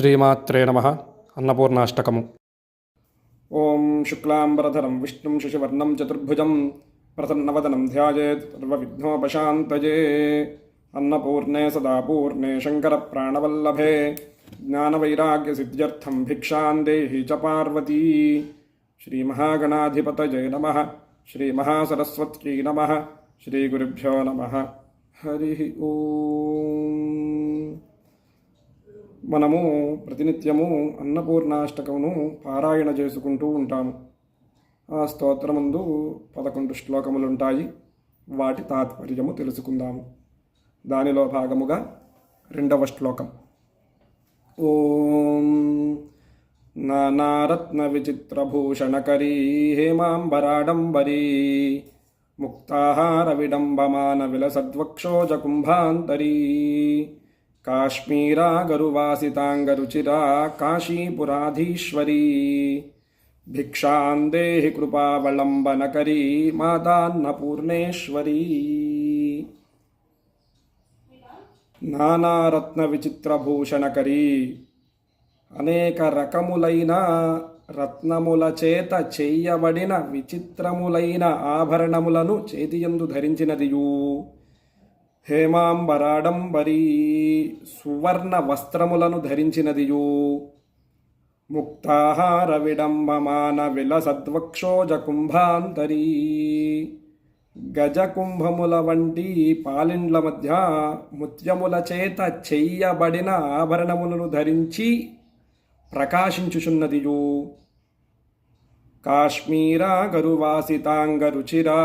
శ్రీమాత్రే నమ. అన్నపూర్ణాష్టకము. ఓం శుక్లాంబరధరం విష్ణుం శశివర్ణం చతుర్భుజం ప్రసన్నవదనం ధ్యాయేత్ సర్వవిఘ్నోపశాంతయే అన్నపూర్ణే సదాపూర్ణే శంకరప్రాణవల్లభే. జ్ఞానవైరాగ్యసిద్ధ్యర్థం భిక్షాం దేహి చ పార్వతీ. శ్రీమహాగణాధిపతయే నమ. శ్రీమహాసరస్వత్యై నమ. శ్రీగురుభ్యో నమ. హరి ఓం. మనము ప్రతినిత్యము అన్నపూర్ణాష్టకమును పారాయణ చేసుకుంటూ ఉంటాము. ఆ స్తోత్రముందు పదకొండు శ్లోకములుంటాయి. వాటి తాత్పర్యము తెలుసుకుందాము. దానిలో భాగముగా రెండవ శ్లోకం. ఓం నానారత్న విచిత్రభూషణకరీ హేమాంబరాడంబరీ ముక్తాహార విడంబమాన విలసద్వక్షోజకుంభాంతరీ కుంభాంతరీ కాశ్మీరా గరువాసితాంగరుచిరా కాశీపురాధీశ్వరీ భిక్షాం దేహి కృపావళంబనకరీ మాతాన్నపూర్ణేశ్వరీ నానారత్న విచిత్రభూషణకరీ అనేక రకములైన రత్నముల చేత చెయ్యబడిన విచిత్రములైన ఆభరణములను చేతియందు ధరించినదియూ హేమాంబరాడంబరీ సువర్ణ వస్త్రములను ధరించినదియు. ముక్తాహార విడంబమాన విలసద్వక్షోజ కుంభాంతరీ గజకుంభముల వంటి పాలిండ్ల మధ్య ముత్యముల చేత చెయ్యబడిన ఆభరణములను ధరించి ప్రకాశించుచున్నదియు. కాశ్మీరా గరువాసితాంగరుచిరా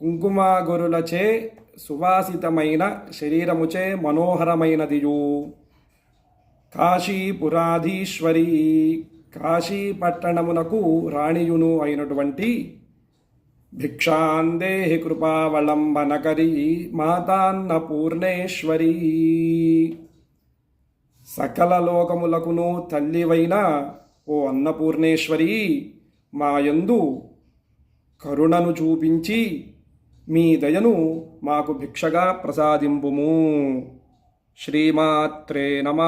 కుంకుమాగురులచే సువాసితమైన శరీరముచే మనోహరమైనదియు. కాశీపురాధీశ్వరి కాశీ పట్టణమునకు రాణియును అయినటువంటి భిక్షాందేహి కృపావలంబనకరి మాతాన్నపూర్ణేశ్వరీ. సకల లోకములకును తల్లివైన ఓ అన్నపూర్ణేశ్వరి మాయందు కరుణను చూపించి మీ దయను మాకు భిక్షగా ప్రసాదింపుము. శ్రీమాత్రే నమ.